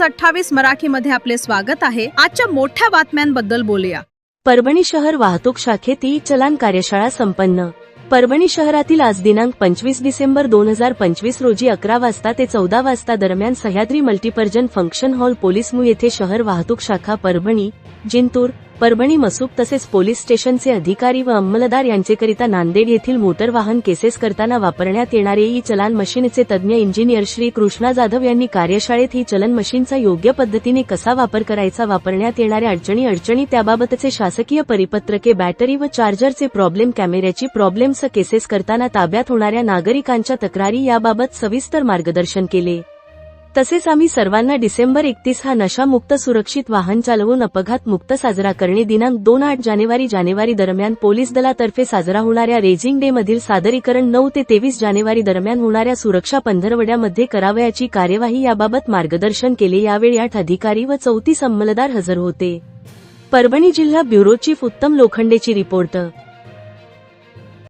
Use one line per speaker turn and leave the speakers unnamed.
News अठ्ठावीस मराठीमध्ये आपले स्वागत आहे. आजच्या मोठ्या बातम्यांबद्दल बोलूया.
परभणी शहर वाहतूक शाखेतील चलान कार्यशाळा संपन्न. परभणी शहरातील आज दिनांक पंचवीस डिसेंबर दोन हजार पंचवीस रोजी अकरा वाजता ते चौदा वाजता दरम्यान Sahyadri multipurpose function hall police मु येथे शहर वाहतूक शाखा परभणी जिंतूर परभणी मसूब तसेच पोलीस स्टेशनचे अधिकारी व अंमलदार यांचेकरिता नांदेड येथील मोटर वाहन केसेस करताना वापरण्यात येणारे ई चलान मशीनचे तज्ज्ञ इंजिनियर श्री कृष्णा जाधव यांनी कार्यशाळेत ही चलन मशीनचा योग्य पद्धतीने कसा वापर करायचा वापरण्यात येणाऱ्या अडचणी अडचणी त्याबाबतचे शासकीय परिपत्रके बॅटरी व चार्जरचे प्रॉब्लेम कॅमेऱ्याची प्रॉब्लेम्स केसेस करताना ताब्यात होणाऱ्या नागरिकांच्या तक्रारी याबाबत सविस्तर मार्गदर्शन केले. तसेच आम्ही सर्वांना डिसेंबर एकतीस हा नशामुक्त सुरक्षित वाहन चालवून अपघात मुक्त साजरा करणे दिनांक दोन आठ जानेवारी जानेवारी दरम्यान पोलीस दलातर्फे साजरा होणाऱ्या रेजिंग डे मधील सादरीकरण नऊ ते तेवीस जानेवारी दरम्यान होणाऱ्या सुरक्षा पंधरवड्यामध्ये करावयाची कार्यवाही याबाबत मार्गदर्शन केले. यावेळी आठ अधिकारी व चौतीस अंमलदार हजर होते. परभणी जिल्हा ब्युरो चीफ उत्तम लोखंडेची रिपोर्ट.